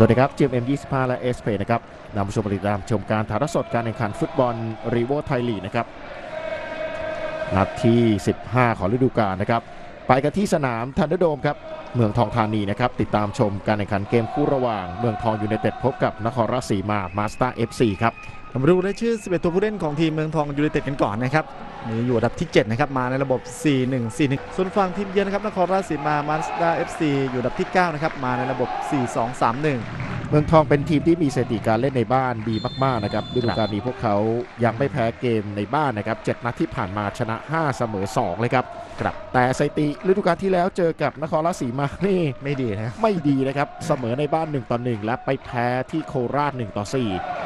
สวัสดีครับ GMM 25และ s p นะครับนำผู้ชมติดามชมการถ่ายทอดสดการแข่งขันฟุตบอลรีโวไทยลีกนะครับนัดที่ 15 ของฤดูกาลนะครับ ไปกันที่สนามทันเดอร์โดมครับ เมืองทองธานีนะครับ ติดตามชมการแข่งขันเกมคู่ระหว่าง เมืองทองยูไนเต็ดพบกับนครราชสีมามาสเตอร์เอฟซีครับ มาดูรายชื่อ 11 ตัวผู้เล่นของทีมเมืองทองยูไนเต็ดกันก่อนนะครับมีอยู่อันดับที่ 7 นะครับ มาในระบบ 4-1-4-1 ส่วนฝั่งทีมเยือนนะครับนครราชสีมามาสด้าเอฟซีอยู่อันดับที่ 9 นะครับ มาในระบบ 4-2-3-1เมืองทองเป็นทีมที่มีสถิติการเล่นในบ้านดีมาก ๆ นะครับฤดูกาลนี้พวกเขายังไม่แพ้เกมในบ้านนะครับ7นัดที่ผ่านมาชนะ 5 เสมอ 2 เลยครับครับ แต่สถิติฤดูกาลที่แล้วเจอกับนครราชสีมานี่ไม่ดีนะไม่ดีนะครับ เสมอในบ้าน1ต่อ1และไปแพ้ที่โคราช1ต่อ4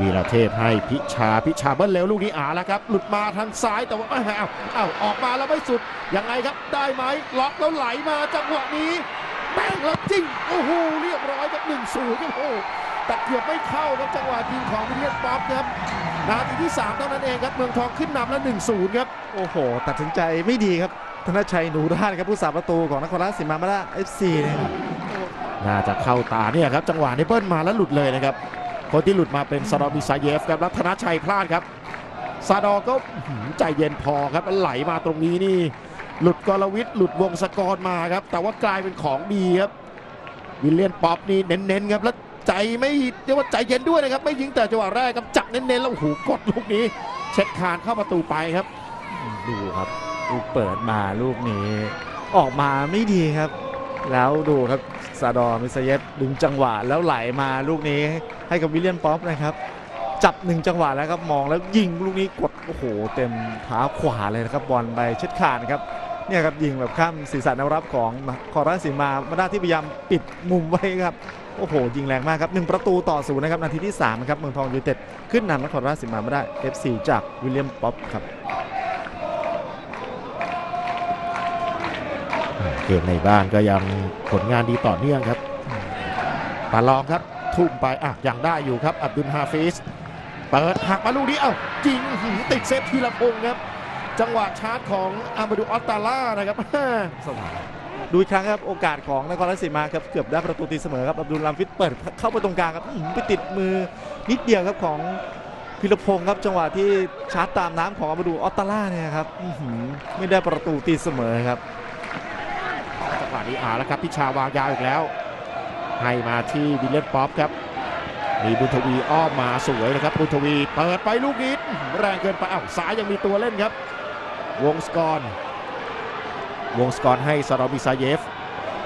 วีระเทพให้พิชาพิชาเบิ้ลเร็วลูกนี้อ่าแล้วครับ หลุดมาทางซ้ายแต่ว่าอ้าวอ้าวอ้าวออกมาแล้วไม่สุด ยังไงครับได้ไหมล็อกแล้วไหลมาจังหวะนี้แป้งแล้วจิ้งโอ้โหเรียบร้อยครับ1นศูนย์ครับโอ้โหแต่เกือบไม่เข้าครับจังหวะยิงของวิลเลียนป๊อปครับนาทีที่3เท่านั้นเองครับเมืองทองขึ้นนำแล้ว1นศูนย์ครับโอ้โห ตัดสินใจไม่ดีครับธนชัยหนูด้านครับผู้สาประตูของนครราชสีมามาด้าเอฟซีนะครับน่าจะเข้าตาเนี่ยครับจังหวะนี้เบิ้ลมาแล้วหลุดเลยนะครับ คนที่หลุดมาเป็นซาดอมิซาเยฟครับรัตนชัยพลาดครับซาดอก็ใจเย็นพอครับไหลมาตรงนี้นี่ หลุดกรวิทย์หลุดวงศกรมาครับ แต่ว่ากลายเป็นของดีครับวิลเลียนป๊อปนี่เน้นๆครับแล้วใจไม่เรียกว่าใจเย็นด้วยนะครับ ไม่ยิงแต่จังหวะแรกครับจับเน้นๆแล้วโอ้โหกดลูกนี้ เช็ดคานเข้าประตูไปครับ ดูครับลูกเปิดมาลูกนี้ ออกมาไม่ดีครับ แล้วดูครับซาดอร์มิซาเยฟดึงจังหวะแล้วไหลมาลูกนี้ ให้กับวิลเลียนป๊อปนะครับ จับหนึ่งจังหวะแล้วครับมองแล้วยิงลูกนี้กดโอ้โหเต็มเท้าขวาเลยนะครับบอลไปเช็ดขาดครับเนี่ยครับยิงแบบข้ามศีรษะแนวรับของคอราชสีมามาด้าที่พยายามปิดมุมไว้ครับโอ้โหยิงแรงมากครับหนึ่งประตูต่อศูนย์นะครับนาทีที่3ครับเมืองทองยูไนเต็ดขึ้นนำนครราชสีมาไมาได้ FC จากวิลเลียมป๊อปครับเกมในบ้านก็ยังผลงานดีต่อเนื่องครับปาลองครับ ทุ่มไปอะยังได้อยู่ครับ อับดุลฮาฟิสเปิดหักมาลูกนี้เอ้าจริงหือติดเซฟทีละพงษ์ครับ จังหวะชาร์จของอามาดูออสตาล่านะครับดูอีกครั้งครับโอกาสของนครราชสีมาครับเกือบได้ประตูตีเสมอครับอับดุลลามฟิตเปิดเข้าไปตรงกลางครับอื้อหือไปติดมือนิดเดียวครับของพิรพงศ์ครับจังหวะที่ชาร์จตามน้ำของอามาดูออตตาล่าเนี่ยครับอื้อหือไม่ได้ประตูตีเสมอครับจังหวะนี้อ่าแล้วครับพิชาวางยาวอีกแล้ว ให้มาที่วิลเลนป๊อปครับ มีบุญทวีอ้อมมาสวยนะครับบุญทวีเปิดไปลูกนี้แรงเกินไปอ้าวซ้ายยังมีตัวเล่นครับ วงสกอร์วงสกอร์ให้ซารอมิซาเยฟ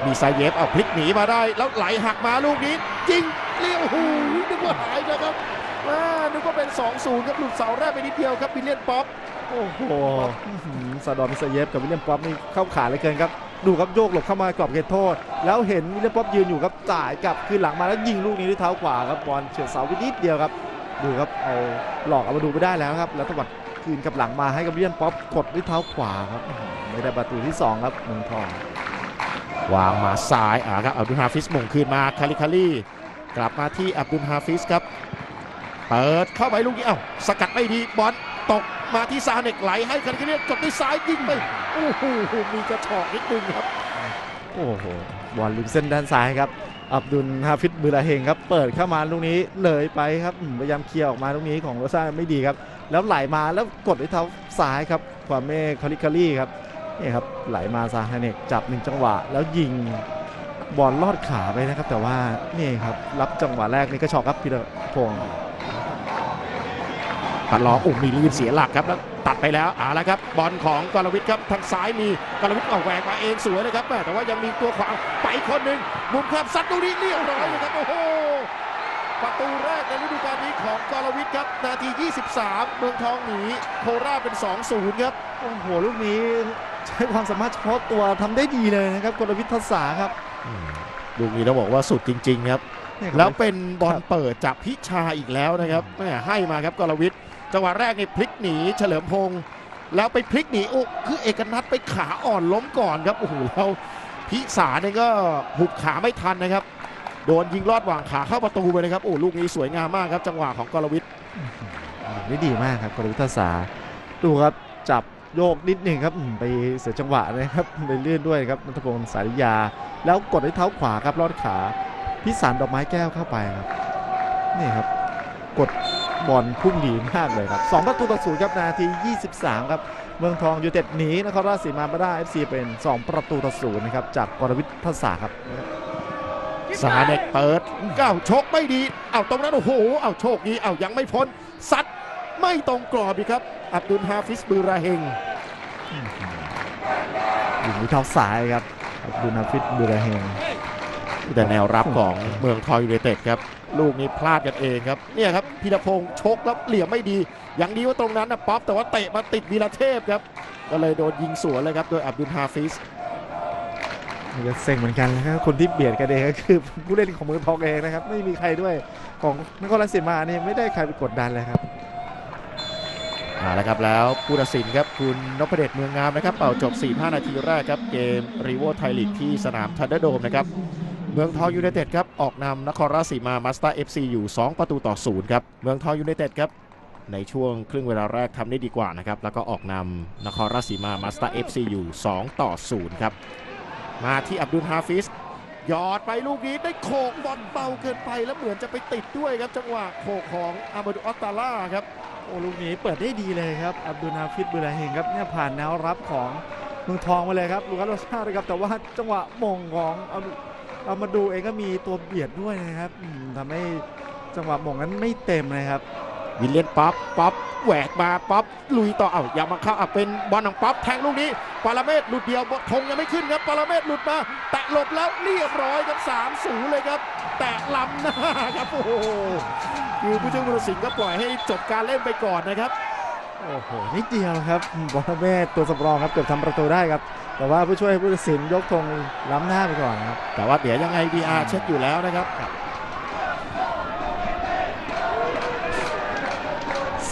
มีซาเยฟเอาพลิกหนีมาได้ แล้วไหลหักมาลูกนี้ จริงเลี้ยวหูยนึกว่าหายนะครับอ่านึกว่าเป็น 2-0 ครับหลุดเสาแรกไปนิดเดียวครับวิลเลียนป๊อป โอ้โหอื้อหือซาดอนมิซาเยฟกับวิลเลียมป๊อปนี่เข้าขาเลยเกินครับ ดูครับโยกหลบเข้ามากรอบเขตโทษ แล้วเห็นวิลเลียมป๊อปยืนอยู่ครับจ่ายกลับคืนหลังมาแล้วยิงลูกนี้ด้วยเท้าขวาครับบอลเฉียดเสาไปนิดเดียวครับ ดูครับเอาหลอกเอามาดูไม่ได้แล้วครับ แล้วตวัดคืนกับหลังมาให้กับวิลเลียนป๊อปกดด้วยเท้าขวาครับไม่ได้ประตูที่สองครับเมืองทองวางมาซ้ายอ่าครับอับดุลฮาฟิสมงคืนมาคาลิคาลีกลับมาที่อับดุลฮาฟิสครับเปิดเข้าไปลูกนี้เอ้าสกัดไม่ดีบอลตกมาที่ซาเนกไหลให้คาลิคาลีกดด้วยซ้ายยิงไป โอ้โหมีกระชอกนิดนึงครับ โอ้โหบอลริมเส้นด้านซ้ายครับ อับดุลฮาฟิดบือลาเฮงครับ เปิดเข้ามาลูกนี้เลยไปครับพยายามเคลียร์ออกมาลูกนี้ของโรซ่าไม่ดีครับ แล้วไหลมาแล้วกดด้วยเท้าซ้ายครับความเม่คาริคารี่ครับนี่ครับไหลมาซาฮาเนกจับหนึ่งจังหวะ แล้วยิงบอลลอดขาไปนะครับ แต่ว่านี่ครับรับจังหวะแรกนี่ก็ชอกครับพีระพงศ์ ตัดล้ออุ้มมีลื่นเสียหลักครับแล้วตัดไปแล้วอ่าแล้วครับบอลของกรวิทย์ครับทางซ้ายมีกรวิทย์เอาแหวกมาเองสวยเลยครับแม่แต่ว่ายังมีตัวขวางไปคนหนึ่งมุมข้ามซัดตรงนี้เลี้ยวร้อยเลยครับโอ้โหประตูแรกในฤดูกาลนี้ของกรวิทย์ครับ นาที 23 เมืองทองหนีโคราชเป็น 2-0 ครับโอ้โหลูกนี้ใช้ความสามารถเฉพาะตัวทำได้ดีเลยนะครับกลวิทย์ทัศาครับลูกนี้ต้องบอกว่าสุดจริง ๆ ครับนี่ครับแล้วเป็นบอลเปิดจากพิชาอีกแล้วนะครับแม่ให้มาครับกรวิทย์ จังหวะแรกนี่พลิกหนีเฉลิมพงศ์แล้วไปพลิกหนีโอ้คือเอกนัทไปขาอ่อนล้มก่อนครับโอ้โหแล้วพิสาเนี่ยก็หุบขาไม่ทันนะครับ โดนยิงลอดหว่างขาเข้าประตูไปเลยครับโอ้ลูกนี้สวยงามมากครับ จังหวะของกรวิทย์ได้ดีมากครับกรวิทยาศาสตร์ดูครับจับโยกนิดหนึ่งครับไปเสียจังหวะนะครับไปเลื่อนด้วยครับนัทพงศ์สาริยา แล้วกดด้วยเท้าขวาครับลอดขาพิสารดอกไม้แก้วเข้าไปครับนี่ครับ กด บอลพุ่งดีมากเลยครับ2ประตูต่อศูนย์ครับนาที 23 ครับ เมืองทองยูไนเต็ดหนีนครราชสีมามาได้ FC เป็น 2 ประตูต่อศูนย์นะครับจากกรวิทย์ภาษาครับสาเน็กเปิดก้าวชกไม่ดีเอาตรงนั้นโอ้โหเอาโชคดีเอายังไม่พ้นซัดไม่ตรงกรอบอีกครับ อับดุลฮาฟิสบูราเฮงอยู่ที่เท้าซ้ายครับดูนาฟิตบูราเฮง แต่แนวรับของเมืองทองยูไนเต็ดครับ ลูกนี้พลาดกันเองครับ เนี่ยครับพีรพงศ์ชกแล้วเหลี่ยมไม่ดี อย่างดีว่าตรงนั้นนะป๊อปแต่ว่าเตะมาติดวีรเทพครับ ก็เลยโดนยิงสวนเลยครับ โดยอับดุลฮาฟิสนี่ก็เซ็งเหมือนกันนะครับคนที่เบียดกันเองก็คือผู้เล่นของเมืองทองเองนะครับ ไม่มีใครด้วยของนครราชสีมานี่ไม่ได้ใครไปกดดันเลยครับเอาละครับแล้วผู้ตัดสินครับคุณนพเดชเมืองงามนะครับ เป่าจบ 4-5 นาทีแรกครับ เกมรีโวไทยลีกที่สนามทันเดอร์โดมนะครับ เมืองทองยูไนเต็ดครับออกนำนครราชสีมามาสเตอร์เอฟซีอยู่ 2 ประตูต่อศูนย์ครับเมืองทองยูไนเต็ดครับในช่วงครึ่งเวลาแรกทำได้ดีกว่านะครับแล้วก็ออกนำนครราชสีมามาสเตอร์เอฟซีอยู่ 2 ต่อ0ครับมาที่อับดุลฮาฟิสยอดไปลูกนี้ได้โขกบอลเบาเกินไปแล้วเหมือนจะไปติดด้วยครับ จังหวะโขกของอามาดูออตตาล่าครับโอ้ลูกนี้เปิดได้ดีเลยครับอับดุลนาฟิตบูราเฮงครับเนี่ยผ่านแนวรับของเมืองทองมาเลยครับลูกัสโรชาเลยครับแต่ว่าจังหวะมงของ เอาเอามาดูเองก็มีตัวเบียดด้วยนะครับอืมทำให้จังหวะมงนั้นไม่เต็มเลยครับ วิลเลียนป๊อปป๊อปแหวกมาป๊อปลุยต่อเอ้าอย่ามาเข้าอะเป็นบอลของป๊อปแทงลูกนี้ ปาราเมศหลุดเดียวบธงยังไม่ขึ้นครับปาราเมศหลุดมา แตะหลบแล้วเรียบร้อยครับ3 0เลยครับ แตะล้ำหน้าครับโอ้โหคือผู้ช่วยผู้ตัดสินก็ปล่อยให้จบการเล่นไปก่อนนะครับโอ้โหนิดเดียวครับบอลเมศตัวสำรองครับเกือบทำประตูได้ครับ แต่ว่าผู้ช่วยผู้ตัดสินยกธงล้ำหน้าไปก่อนครับ แต่ว่าเดี๋ยวยังไง VR เช็คอยู่แล้วนะครับ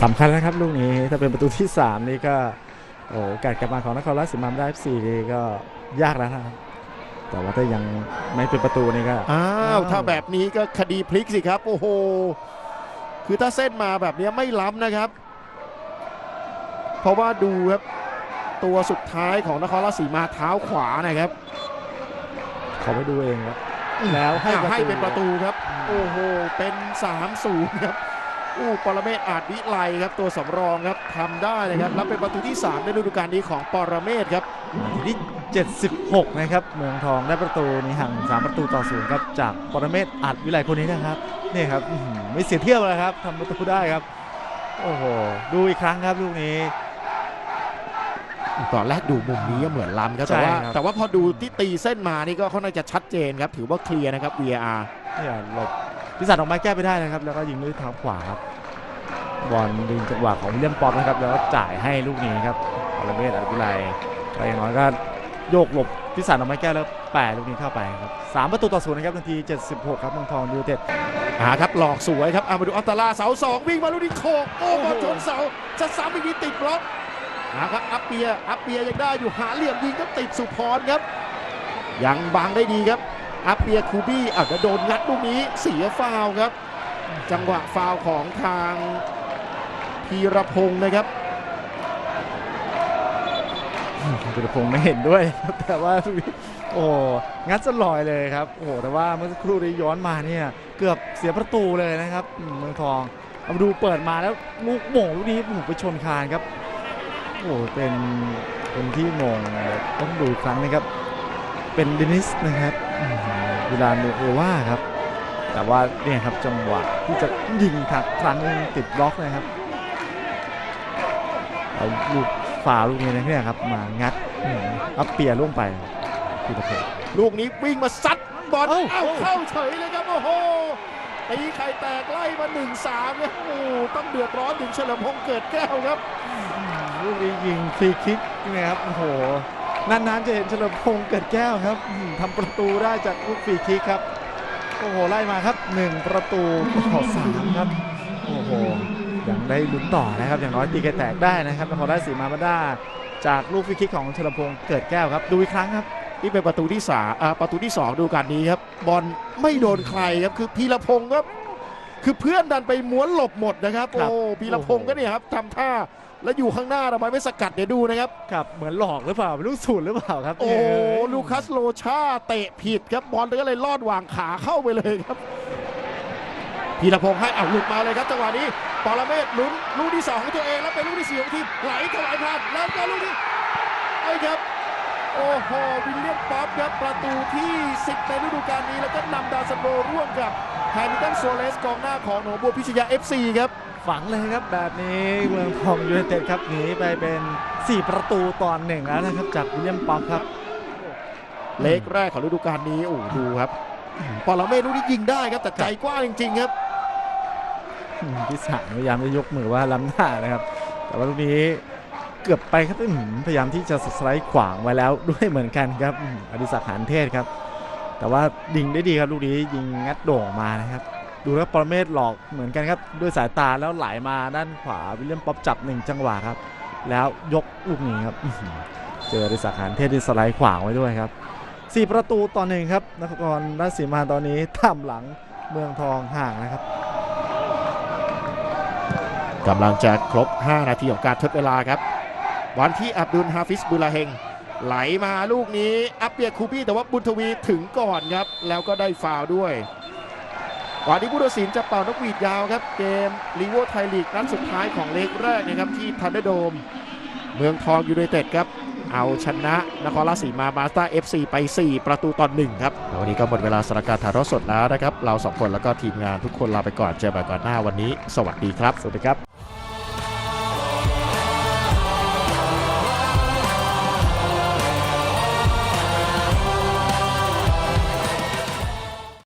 สำคัญนะครับลูกนี้ถ้าเป็นประตูที่ 3 นี่ก็โอ้โหการกลับมาของนครราชสีมาได้ FC นี่ก็ยากแล้วนะครับแต่ว่าถ้ายังไม่เป็นประตูนี่ก็อ้าวอ้าวถ้าแบบนี้ก็คดีพลิกสิครับ โอ้โหคือถ้าเส้นมาแบบนี้ไม่ล้ำนะครับ เพราะว่าดูครับ ตัวสุดท้ายของนครราชสีมาเท้าขวานะครับขอไปดูเองครับแล้วให้อะประตูให้เป็นประตูครับ โอ้โห เป็น3-0ครับอู้ปรเมศอาจวิไลครับตัวสำรองครับทำได้นะครับแล้วเป็นประตูที่ 3 ในฤดูกาลนี้ของปรเมศครับนาทีที่76 นะครับ เมืองทองได้ประตูนี้ห่าง3 ประตูต่อศูนย์ครับจากปรเมศอัดวิไลคนนี้นะครับนี่ครับอื้อหือไม่เสียเที่ยวเลยครับทำประตูได้ครับ โอ้โหดูอีกครั้งครับลูกนี้ ตอนแรกดูมุมนี้เหมือนล้ำครับ แต่ว่า ใช่ครับ แต่ว่าพอดูที่ตีเส้นมานี่ก็ค่อนข้างจะชัดเจนครับ ถือว่าเคลียร์นะครับ VAR เนี่ยหลบพิศาจออกไม้แก้ไปได้นะครับ แล้วก็ยิงด้วยเท้าขวาครับบอลดึงจังหวะของวิลเลียมป๊อปนะครับ แล้วก็จ่ายให้ลูกนี้ครับปรเมศอัดวิไลก็อย่างน้อยก็โยกหลบพิศาจออกไม้แก้วแล้วแปะลูกนี้เข้าไปครับสามประตูต่อศูนย์นะครับนาที 76 ครับเมืองทองยูไนเต็ด อ่าครับหลอกสวยครับอามาดูอัลตาลาเสาสองวิ่งมาลูกนี้โคกโอ้บอลชนเสาจะซ้ำอีกทีติดบล็อก อ่าครับอัปเปียอัปเปียยังได้อยู่หาเหลี่ยมยิงก็ติดสุพรครับ ยังบังได้ดีครับอัปเปียคูบี้อะจะโดนงัดลูกนี้เสียฟาวครับ จังหวะฟาวของทางพีรพงศ์นะครับจุลพงศ์ไม่เห็นด้วย แต่ว่าโอ้งัดสลอยเลยครับโอ้แต่ว่าเมื่อสักครู่นี้ย้อนมาเนี่ยเกือบเสียประตูเลยนะครับเมืองทองเอาดูเปิดมาแล้วลูกโหม่งลูกนี้หมุนไปชนคานครับ โอ้โหเป็นเป็นที่โหมงต้องดูอีกครั้งนะครับ เป็นเดนิสนะครับอืมเวลาโนเอว่าครับ แต่ว่าเนี่ยครับจังหวะที่จะยิงถักครั้งหนึงติดบล็อกนะครับเอาลูกฝ่าลูกนี้นะเนี่ยครับมางัดอืมอัปเปียล่วงไปพีระพงศ์ลูกนี้วิ่งมาซัดบอลเอ้าเอ้าเข้าเฉยเลยครับโอ้โหตีไข่แตกไล่มา1นสามเนี่ยโอ้โหต้องเดือดร้อนถึงเฉลิมพงษ์เกิดแก้วครับ ลูกนี้ยิงฟรีคิกนะครับโอ้โหนานๆจะเห็นเฉลิมพงษ์เกิดแก้วครับอืมทำประตูได้จากลูกฟรีคิกครับโอ้โหไล่มาครับ 1 ประตูต่อสามครับโอ้โหยังได้ลุ้นต่อนะครับ อย่างน้อยตีไกแตกได้นะครับนครราชสีมามาด้าจากลูกฟรีคิกของเฉลิมพงษ์เกิดแก้วครับ ดูอีกครั้งครับนี่เป็นประตูที่สามอ่าประตูที่สองดูกันนี้ครับ บอลไม่โดนใครครับคือพีรพงศ์ครับ คือเพื่อนดันไปม้วนหลบหมดนะครับครับโอ้พีรพงศ์ก็เนี่ยครับทำท่า แล้วอยู่ข้างหน้าทำไมไม่สกัดเดี๋ยวดูนะครับครับเหมือนหลอกหรือเปล่าเป็นลูกสูตรหรือเปล่าครับ โอ้เยลูคัสโลชาเตะผิดครับบอลก็เลยลอดวางขาเข้าไปเลยครับพีรพงษ์ให้เอาหลุดมาเลยครับจังหวะนี้ปรเมศลุ้นลูกที่สองของตัวเองแล้วเป็นลูกที่สี่ของทีมไหลถวายพลาดแล้วก็ลูกนี้ไอ้ครับ โอ้โห วิลเลียมป๊อปครับประตูที่ 10 ในฤดูกาลนี้ แล้วก็นำดาวซันโบร่วมกับแฮมิลตันโซเลสกองหน้าของหนองบัวพิชยา FC ครับฝังเลยครับแบบนี้เมืองทองยูไนเต็ดครับหนีไปเป็น 4 ประตูต่อหนึ่งแล้วนะครับจากวิลเลียมป๊อปครับ เล็กแรกของฤดูกาลนี้โอ้ดูครับปรเมศลูกนี้ยิงได้ครับแต่ใจกว้างจริง ๆ ครับอืมพิสารพยายามจะยกมือว่าล้ำหน้านะครับ แต่ว่าลูกนี้ เกือบไปครับพยายามที่จะสไลด์ขวางไว้แล้วด้วยเหมือนกันครับอดิศักดิ์หานเทศครับ แต่ว่ายิงได้ดีครับลูกนี้ยิงงัดโด่งมานะครับ ดูแล้วปรเมศหลอกเหมือนกันครับด้วยสายตาแล้วไหลมาด้านขวาวิลเลียมป๊อปจับหนึ่งจังหวะครับ แล้วยกลูกนี้ครับเจออดิศักดิ์หานเทศที่สไลด์ขวางไว้ด้วยครับสี่ประตูต่อหนึ่งครับนครราชสีมาตอนนี้ทำหลังเมืองทองห่างนะครับกำลังจะครบ 5 นาทีของการทดเวลาครับ วันที่อับดุลฮาฟิสบุลาเฮงไหลมาลูกนี้อัปเปียคูบี้แต่ว่าบุญทวีถึงก่อนครับ แล้วก็ได้ฟาวด้วยวันนี้ผู้ตัดสินจะเป่านกหวีดยาวครับ เกมลีโวไทยลีกนัดสุดท้ายของเลกแรกนะครับที่ทันเดอร์โดม เมืองทองยูไนเต็ดครับ เอาชนะนครราชสีมามาสเตอร์เอฟซีไป 4 ประตูต่อหนึ่งครับ วันนี้ก็หมดเวลาสานการถ่ายทอดสดแล้วนะครับ เราสองคนแล้วก็ทีมงานทุกคนลาไปก่อนเจอกันก่อนหน้าวันนี้ สวัสดีครับ สวัสดีครับ